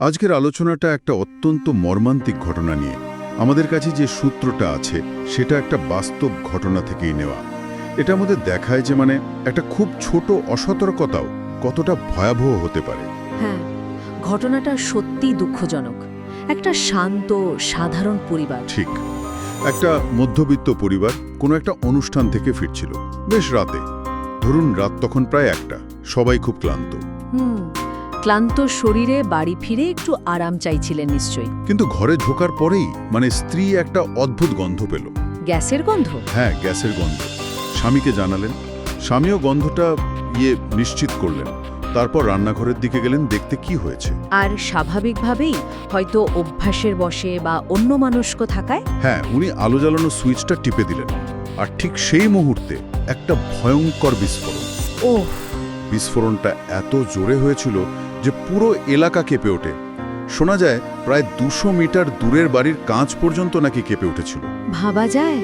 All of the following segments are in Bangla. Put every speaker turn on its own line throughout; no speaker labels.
আজকের আলোচনাটা একটা অত্যন্ত মর্মান্তিক ঘটনা নিয়ে। আমাদের কাছে যে সূত্রটা আছে সেটা একটা বাস্তব ঘটনা থেকেই নেওয়া। এটা আমাদের দেখায় যে মানে একটা খুব ছোট অসতর্কতাও কতটা ভয়াবহ হতে পারে।
হ্যাঁ ঘটনাটা সত্যিই দুঃখজনক। একটা শান্ত সাধারণ পরিবার।
ঠিক। একটা মধ্যবিত্ত পরিবার কোনো একটা অনুষ্ঠান থেকে ফিরছিল। বেশ রাতে। ধরুন রাত তখন প্রায় একটা। সবাই খুব ক্লান্ত।
হুম। ক্লান্ত শরীরে বাড়ি ফিরে একটু আরাম চাইছিলেন নিশ্চয়ই।
কিন্তু ঘরে ঢোকার পরেই মানে স্ত্রী একটা অদ্ভুত গন্ধ পেল।
গ্যাসের গন্ধ?
হ্যাঁ গ্যাসের গন্ধ। স্বামীকে জানালেন। স্বামীও গন্ধটা ইয়ে নিশ্চিত করলেন। তারপর রান্নাঘরের দিকে গেলেন দেখতে কি হয়েছে।
আর স্বাভাবিকভাবেই হয়তো অভ্যাসের বসে বা অন্য মানুষক থাকায়?
হ্যাঁ উনি আলো জ্বালানো সুইচটা টিপে দিলেন। আর ঠিক সেই মুহূর্তে একটা ভয়ঙ্কর বিস্ফোরণ।
ওহ।
বিস্ফোরণটা এত জোরে হয়েছিল যে পুরো এলাকা কেঁপে ওঠে। শোনা যায় প্রায় দুশো মিটার দূরের বাড়ির কাঁচ পর্যন্ত নাকি কেঁপে উঠেছিল।
ভাবা যায়?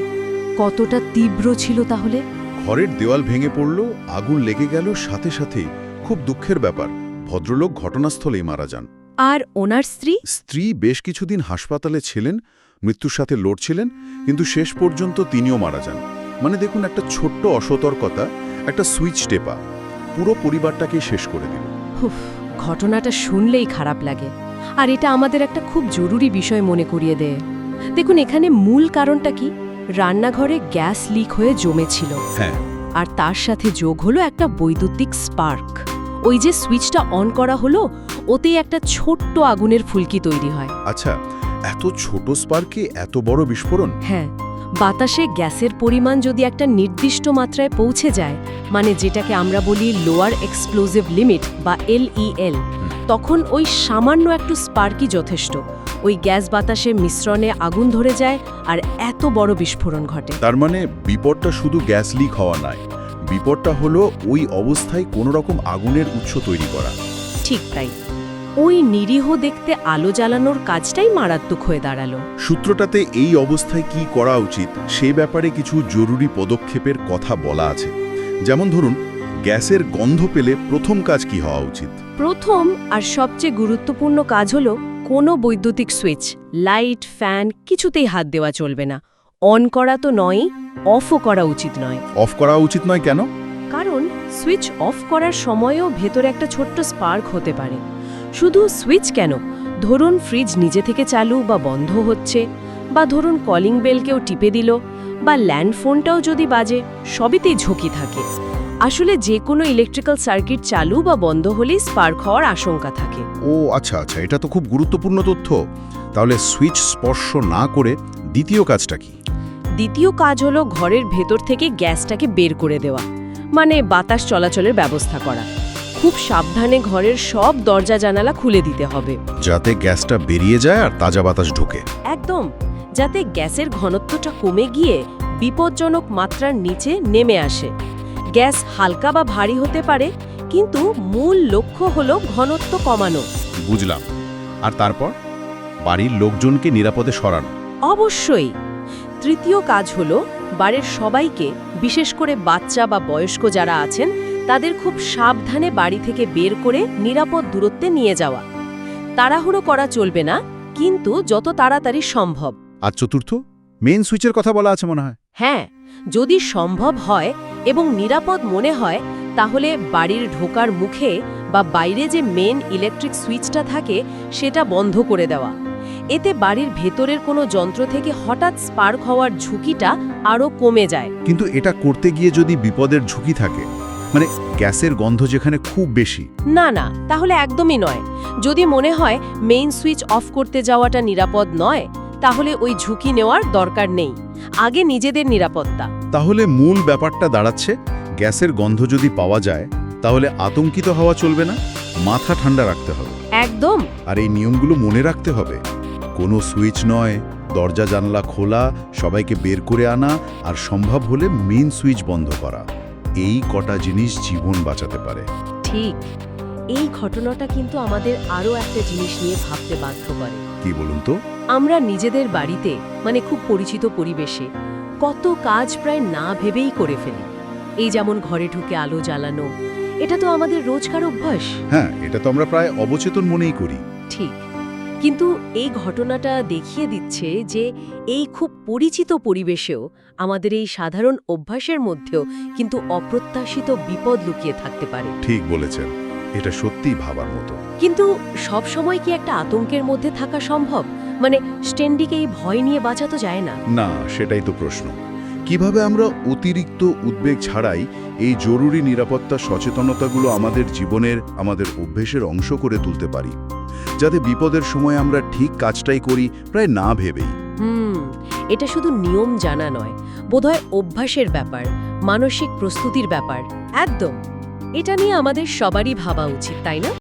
কতটা তীব্র ছিল তাহলে?
ঘরের দেওয়াল ভেঙে পড়ল আগুন লেগে গেল সাথে সাথেই খুব দুঃখের ব্যাপার ভদ্রলোক ঘটনাস্থলেই মারা যান।
আর ওনার স্ত্রী?
স্ত্রী বেশ কিছুদিন হাসপাতালে ছিলেন মৃত্যুর সাথে লড়ছিলেন কিন্তু শেষ পর্যন্ত তিনিও মারা যান। মানে দেখুন একটা ছোট্ট অসতর্কতা একটা সুইচ টেপা পুরো পরিবারটাকে শেষ করে দিল।
ঘটনাটা শুনলেই খারাপ লাগে। আর এটা আমাদের একটা খুব জরুরি বিষয় মনে করিয়ে দেয়। দেখুন এখানে মূল কারণটা কি? রান্নাঘরে গ্যাস লিক হয়ে জমেছিল।
হ্যাঁ।
আর তার সাথে যোগ হলো একটা বৈদ্যুতিক স্পার্ক। ওই যে সুইচটা অন করা হলো ওতেই একটা ছোট্ট আগুনের ফুলকি তৈরি হয়।
আচ্ছা এত ছোট স্পার্কে এত বড় বিস্ফোরণ?
হ্যাঁ বাতাসে গ্যাসের পরিমাণ যদি একটা নির্দিষ্ট মাত্রায় পৌঁছে যায় মানে যেটাকে আমরা বলি লোয়ার এক্সপ্লোজিভ লিমিট বা এলইএল তখন ওই সামান্য একটু স্পার্কই যথেষ্ট। ওই গ্যাস বাতাসে মিশ্রণে আগুন ধরে যায় আর এত বড় বিস্ফোরণ ঘটে।
তার মানে বিপদটা শুধু গ্যাস লিক হওয়া নয় বিপদটা হলো ওই অবস্থায় কোনো রকম আগুনের উৎস তৈরি করা।
ঠিক তাই। ওই নিরীহ দেখতে আলো জ্বালানোর কাজটাই মারাত্মক হয়ে দাঁড়াল।
সূত্রটাতে এই অবস্থায় কি করা উচিত সে ব্যাপারে কিছু জরুরি পদক্ষেপের কথা বলা আছে। যেমন ধরুন গ্যাসের গন্ধ পেলে প্রথম কাজ কি হওয়া উচিত?
প্রথম আর সবচেয়ে গুরুত্বপূর্ণ কাজ হলো কোনো বৈদ্যুতিক সুইচ লাইট ফ্যান কিছুতেই হাত দেওয়া চলবে না। অন করা তো নয়ই অফও করা উচিত নয়।
অফ করা উচিত নয় কেন?
কারণ সুইচ অফ করার সময়ও ভেতরে একটা ছোট্ট স্পার্ক হতে পারে। শুধু সুইচ কেন? ধরুন ফ্রিজ নিজে থেকে চালু বা বন্ধ হচ্ছে বা ধরুন কলিং বেল কেউ টিপে দিল বা ল্যান্ড ফোনটাও যদি বাজে সবইতেই ঝুঁকি থাকে। আসলে যে কোনো ইলেকট্রিক্যাল সার্কিট চালু বা বন্ধ হলেই স্পার্ক হওয়ার আশঙ্কা থাকে।
ও আচ্ছা আচ্ছা এটা তো খুব গুরুত্বপূর্ণ তথ্য। তাহলে সুইচ স্পর্শ না করে দ্বিতীয় কাজটা কি?
দ্বিতীয় কাজ হলো ঘরের ভেতর থেকে গ্যাসটাকে বের করে দেওয়া মানে বাতাস চলাচলের ব্যবস্থা করা। খুব সাবধানে ঘরের সব দরজা জানালা খুলে দিতে হবে।
যাতে গ্যাসটা বেরিয়ে যায় আর তাজা বাতাস ঢোকে।
একদম। যাতে গ্যাসের ঘনত্বটা কমে গিয়ে বিপজ্জনক মাত্রার নিচে নেমে আসে। গ্যাস হালকা বা ভারী হতে পারে কিন্তু মূল লক্ষ্য হলো ঘনত্ব কমানো।
বুঝলাম। আর তারপর? বাড়ির লোকজনকে নিরাপদে সরানো।
অবশ্যই। তৃতীয় কাজ হলো বাড়ির সবাইকে বিশেষ করে বাচ্চা বা বয়স্ক যারা আছেন তাদের খুব সাবধানে বাড়ি থেকে বের করে নিরাপদ দূরত্বে নিয়ে যাওয়া। তাড়াহুড়ো করা চলবে না কিন্তু যত তাড়াতাড়ি সম্ভব।
আর চতুর্থ মেন সুইচের কথা বলা আছে মনে হয়।
হ্যাঁ যদি সম্ভব হয় এবং নিরাপদ মনে হয় তাহলে বাড়ির ঢোকার মুখে বা বাইরে যে মেন ইলেকট্রিক সুইচটা থাকে সেটা বন্ধ করে দেওয়া। এতে বাড়ির ভেতরের কোনো যন্ত্র থেকে হঠাৎ স্পার্ক হওয়ার ঝুঁকিটা আরও কমে যায়।
কিন্তু এটা করতে গিয়ে যদি বিপদের ঝুঁকি থাকে মানে গ্যাসের গন্ধ যেখানে খুব বেশি।
না না তাহলে একদমই নয়। যদি মনে হয় মেইন সুইচ অফ করতে যাওয়াটা নিরাপদ নয় তাহলে ওই ঝুঁকি নেওয়ার দরকার নেই। আগে নিজেদের নিরাপত্তা।
তাহলে মূল ব্যাপারটা দাঁড়াচ্ছে গ্যাসের গন্ধ যদি পাওয়া যায় তাহলে আতঙ্কিত হওয়া চলবে না মাথা ঠান্ডা রাখতে হবে।
একদম।
আর এই নিয়মগুলো মনে রাখতে হবে। কোনো সুইচ নয় দরজা জানলা খোলা সবাইকে বের করে আনা আর সম্ভব হলে মেইন সুইচ বন্ধ করা। এই কটা জিনিস জীবন বাঁচাতে পারে।
ঠিক। এই ঘটনাটা কিন্তু আমাদের আরও একটা জিনিস নিয়ে ভাবতে বাধ্য করে।
কি বলুন তো?
আমরা নিজেদের বাড়িতে মানে খুব পরিচিত পরিবেশে কত কাজ প্রায় না ভেবেই করে ফেলি। এই যেমন ঘরে ঢুকে আলো জ্বালানো এটা তো আমাদের রোজকার অভ্যাস।
হ্যাঁ এটা তো আমরা প্রায় অবচেতন মনেই করি।
কিন্তু এই ঘটনাটা দেখিয়ে দিচ্ছে যে এই খুব পরিচিত পরিবেশেও আমাদের এই সাধারণ অভ্যাসের মধ্যেও কিন্তু অপ্রত্যাশিত বিপদ লুকিয়ে থাকতে পারে।
ঠিক বলেছেন। এটা সত্যিই ভাবার মতো।
কিন্তু সব সময় কি একটা আতঙ্কের মধ্যে থাকা সম্ভব? মানে স্টেন্ডিকে এই ভয় নিয়ে বাঁচাতো যায় না।
না সেটাই তো প্রশ্ন। কীভাবে আমরা অতিরিক্ত উদ্বেগ ছাড়াই এই জরুরি নিরাপত্তা সচেতনতাগুলো আমাদের জীবনের আমাদের অভ্যেসের অংশ করে তুলতে পারি? যাতে বিপদের সময় আমরা ঠিক কাজটাই করি, প্রায় না ভেবেই।
হুম, এটা শুধু নিয়ম জানা নয়, বোধহয় অভ্যাসের ব্যাপার, মানসিক প্রস্তুতির ব্যাপার। একদম, এটা নিয়ে আমাদের সবারই ভাবা উচিত, তাই না?